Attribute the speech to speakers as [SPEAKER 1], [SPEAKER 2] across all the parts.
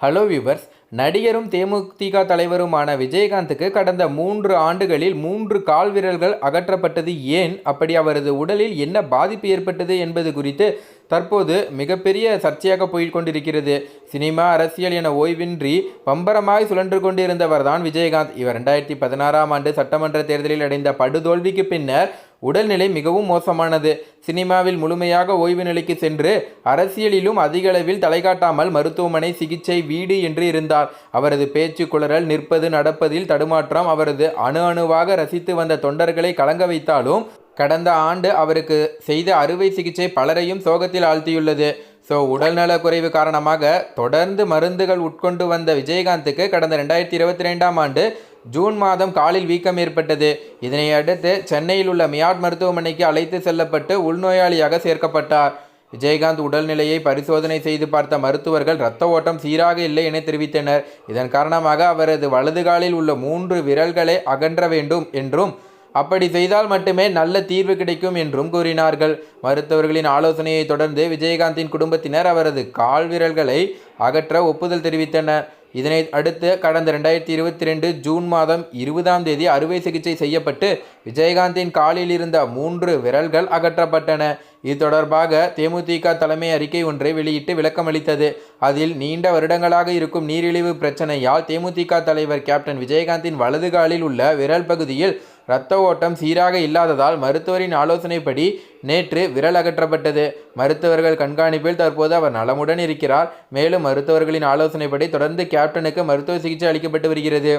[SPEAKER 1] Hello viewers நடிகரும் தேமுதிக தலைவருமான விஜயகாந்துக்கு கடந்த மூன்று ஆண்டுகளில் மூன்று கால் விரல்கள் அகற்றப்பட்டது ஏன்? அப்படி அவரது உடலில் என்ன பாதிப்பு ஏற்பட்டது என்பது குறித்து தற்போது மிகப்பெரிய சர்ச்சையாக போய்க் கொண்டிருக்கிறது. சினிமா அரசியல் என ஓய்வின்றி பம்பரமாய் சுழன்று கொண்டிருந்தவர் தான் விஜயகாந்த். இவர் ரெண்டாயிரத்தி பதினாறாம் ஆண்டு சட்டமன்ற தேர்தலில் அடைந்த படுதோல்விக்கு பின்னர் உடல்நிலை மிகவும் மோசமானது. சினிமாவில் முழுமையாக ஓய்வு நிலைக்கு சென்று அரசியலிலும் அதிகளவில் தலைகாட்டாமல் மருத்துவமனை சிகிச்சை வீடு என்று இருந்தார். அவரது பேச்சு குளறல் நிற்பது நடப்பதில் தடுமாற்றம் அவரது அணு அணுவாக ரசித்து வந்த தொண்டர்களை கலங்க வைத்தாலும் கடந்த ஆண்டு அவருக்கு செய்த அறுவை சிகிச்சை பலரையும் சோகத்தில் ஆழ்த்தியுள்ளது. ஸோ உடல்நல குறைவு காரணமாக தொடர்ந்து மருந்துகள் உட்கொண்டு வந்த விஜயகாந்துக்கு கடந்த ரெண்டாயிரத்தி இருபத்தி ரெண்டாம் ஆண்டு ஜூன் மாதம் காலில் வீக்கம் ஏற்பட்டது. இதனை அடுத்து சென்னையில் உள்ள மியாட் மருத்துவமனைக்கு அழைத்து செல்லப்பட்டு உள்நோயாளியாக சேர்க்கப்பட்டார். விஜயகாந்த் உடல்நிலையை பரிசோதனை செய்து பார்த்த மருத்துவர்கள் இரத்த ஓட்டம் சீராக இல்லை என தெரிவித்தனர். இதன் காரணமாக அவரது வலது காலில் உள்ள மூன்று விரல்களை அகன்ற வேண்டும் என்றும் அப்படி செய்தால் மட்டுமே நல்ல தீர்வு கிடைக்கும் என்றும் கூறினார்கள். மருத்துவர்களின் ஆலோசனையை தொடர்ந்து விஜயகாந்தின் குடும்பத்தினர் அவரது கால் விரல்களை அகற்ற ஒப்புதல் தெரிவித்தனர். இதனை அடுத்து கடந்த ரெண்டாயிரத்தி இருபத்தி ரெண்டு ஜூன் மாதம் இருபதாம் தேதி அறுவை சிகிச்சை செய்யப்பட்டு விஜயகாந்தின் காலில் இருந்த மூன்று விரல்கள் அகற்றப்பட்டன. இது தொடர்பாக தேமுதிக தலைமை அறிக்கை ஒன்றை வெளியிட்டு விளக்கமளித்தது அதில் நீண்ட வருடங்களாக இருக்கும் நீரிழிவு பிரச்சனையால் தேமுதிக தலைவர் கேப்டன் விஜயகாந்தின் வலது காலில் உள்ள விரல் பகுதியில் இரத்த ஓட்டம் சீராக இல்லாததால் மருத்துவரின் ஆலோசனைப்படி நேற்று விரல் அகற்றப்பட்டது. மருத்துவர்கள் கண்காணிப்பில் தற்போது அவர் நலமுடன் இருக்கிறார். மேலும் மருத்துவர்களின் ஆலோசனைப்படி தொடர்ந்து கேப்டனுக்கு மருத்துவ சிகிச்சை அளிக்கப்பட்டு வருகிறது.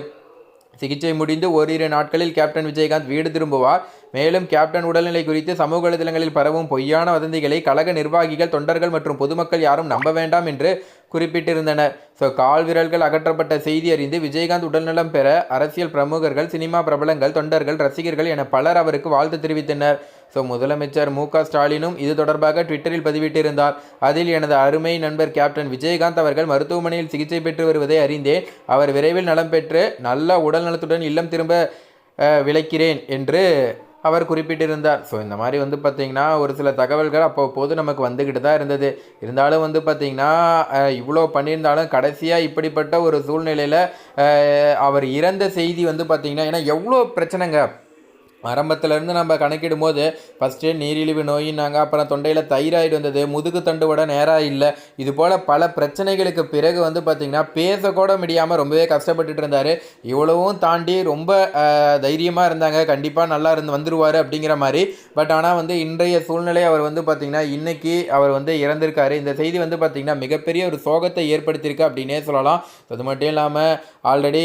[SPEAKER 1] சிகிச்சை முடிந்து ஓரிரு நாட்களில் கேப்டன் விஜயகாந்த் வீடு திரும்புவார். மேலும் கேப்டன் உடல்நிலை குறித்து சமூக வலைதளங்களில் பரவும் பொய்யான வதந்திகளை கழக நிர்வாகிகள் தொண்டர்கள் மற்றும் பொதுமக்கள் யாரும் நம்ப வேண்டாம் என்று குறிப்பிட்டிருந்தனர். ஸோ கால் விரல்கள் அகற்றப்பட்ட செய்தி அறிந்து விஜயகாந்த் உடல்நலம் பெற அரசியல் பிரமுகர்கள் சினிமா பிரபலங்கள் தொண்டர்கள் ரசிகர்கள் என பலர் அவருக்கு வாழ்த்து தெரிவித்தனர். ஸோ முதலமைச்சர் மு க ஸ்டாலினும் இது தொடர்பாக ட்விட்டரில் பதிவிட்டிருந்தார். அதில் எனது அருமை நண்பர் கேப்டன் விஜயகாந்த் அவர்கள் மருத்துவமனையில் சிகிச்சை பெற்று வருவதை அறிந்தேன் அவர் விரைவில் நலம் பெற்று நல்ல உடல் நலத்துடன் இல்லம் திரும்ப விளைக்கிறேன் என்று அவர் குறிப்பிட்டிருந்தார். ஸோ இந்த மாதிரி வந்து பார்த்திங்கன்னா ஒரு சில தகவல்கள் அப்போது நமக்கு வந்துக்கிட்டு தான் இருந்தது. இருந்தாலும் வந்து பார்த்திங்கன்னா இவ்வளோ பண்ணியிருந்தாலும் கடைசியாக இப்படிப்பட்ட ஒரு சூழ்நிலையில் அவர் இறந்த செய்தி வந்து பார்த்திங்கன்னா ஏன்னா எவ்வளோ பிரச்சனைங்க. ஆரம்பத்திலேருந்து நம்ம கணக்கிடும் போது ஃபஸ்ட்டு நீரிழிவு நோயின்னாங்க அப்புறம் தொண்டையில் தைராய்டு வந்தது முதுகு தண்டு விட நேராக இல்லை. இது போல் பல பிரச்சனைகளுக்கு பிறகு வந்து பார்த்திங்கன்னா பேசக்கூட முடியாமல் ரொம்பவே கஷ்டப்பட்டுட்டு இருந்தார். இவ்வளவும் தாண்டி ரொம்ப தைரியமாக இருந்தாங்க. கண்டிப்பாக நல்லா இருந்து வந்துடுவார் அப்படிங்கிற மாதிரி. பட் ஆனால் வந்து இன்றைய சூழ்நிலை அவர் வந்து பார்த்திங்கன்னா இன்றைக்கி அவர் வந்து இறந்திருக்காரு. இந்த செய்தி வந்து பார்த்திங்கன்னா மிகப்பெரிய ஒரு சோகத்தை ஏற்படுத்தியிருக்கு அப்படின்னே சொல்லலாம். அது மட்டும் இல்லாமல் ஆல்ரெடி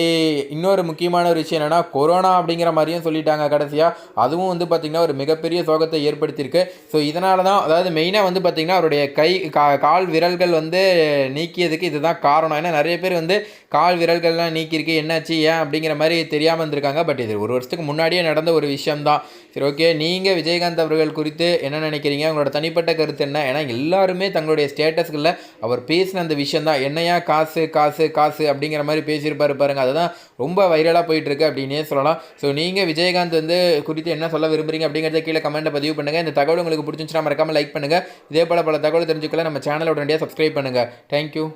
[SPEAKER 1] இன்னொரு முக்கியமான ஒரு விஷயம் என்னென்னா கொரோனா அப்படிங்கிற மாதிரியும் சொல்லிட்டாங்க கடைசியாக அதுவும் வந்து பார்த்திங்கன்னா ஒரு மிகப்பெரிய சோகத்தை ஏற்படுத்தியிருக்கு. ஸோ இதனால தான் அதாவது மெயினாக வந்து பார்த்திங்கன்னா அவருடைய கை கா கால் விரல்கள் வந்து நீக்கியதுக்கு இதுதான் காரணம். ஏன்னா நிறைய பேர் வந்து கால் விரல்கள்லாம் நீக்கியிருக்கு. என்னாச்சு ஏன் அப்படிங்கிற மாதிரி தெரியாமல் இருந்திருக்காங்க. பட் இது ஒரு வருஷத்துக்கு முன்னாடியே நடந்த ஒரு விஷயம்தான். சரி ஓகே நீங்கள் விஜயகாந்த் அவர்கள் குறித்து என்ன நினைக்கிறீங்க? உங்களோட தனிப்பட்ட கருத்து என்ன? ஏன்னா எல்லாருமே தங்களுடைய ஸ்டேட்டஸ்களில் அவர் பேசின அந்த விஷயம் தான் என்னையா காசு காசு காசு அப்படிங்கிற மாதிரி பேசியிருப்பாரு பாருங்க. அதுதான் ரொம்ப வைரலாக போயிட்டுருக்கு அப்படின்னே சொல்லலாம். ஸோ நீங்கள் விஜயகாந்த் வந்து குறித்து என்ன சொல்ல விரும்புறீங்க அப்படிங்கிறத கீழே கமெண்ட்டை பதிவு பண்ணுங்கள் இந்த தகவல் உங்களுக்கு பிடிச்சிருந்துச்சுன்னா மறக்காமல் லைக் பண்ணுங்கள் இதே போல் பல தகவல் தெரிஞ்சுக்கலாம் நம்ம சேனலை உடனடியாக சப்ஸ்கிரைப் பண்ணுங்கள் தேங்க்யூ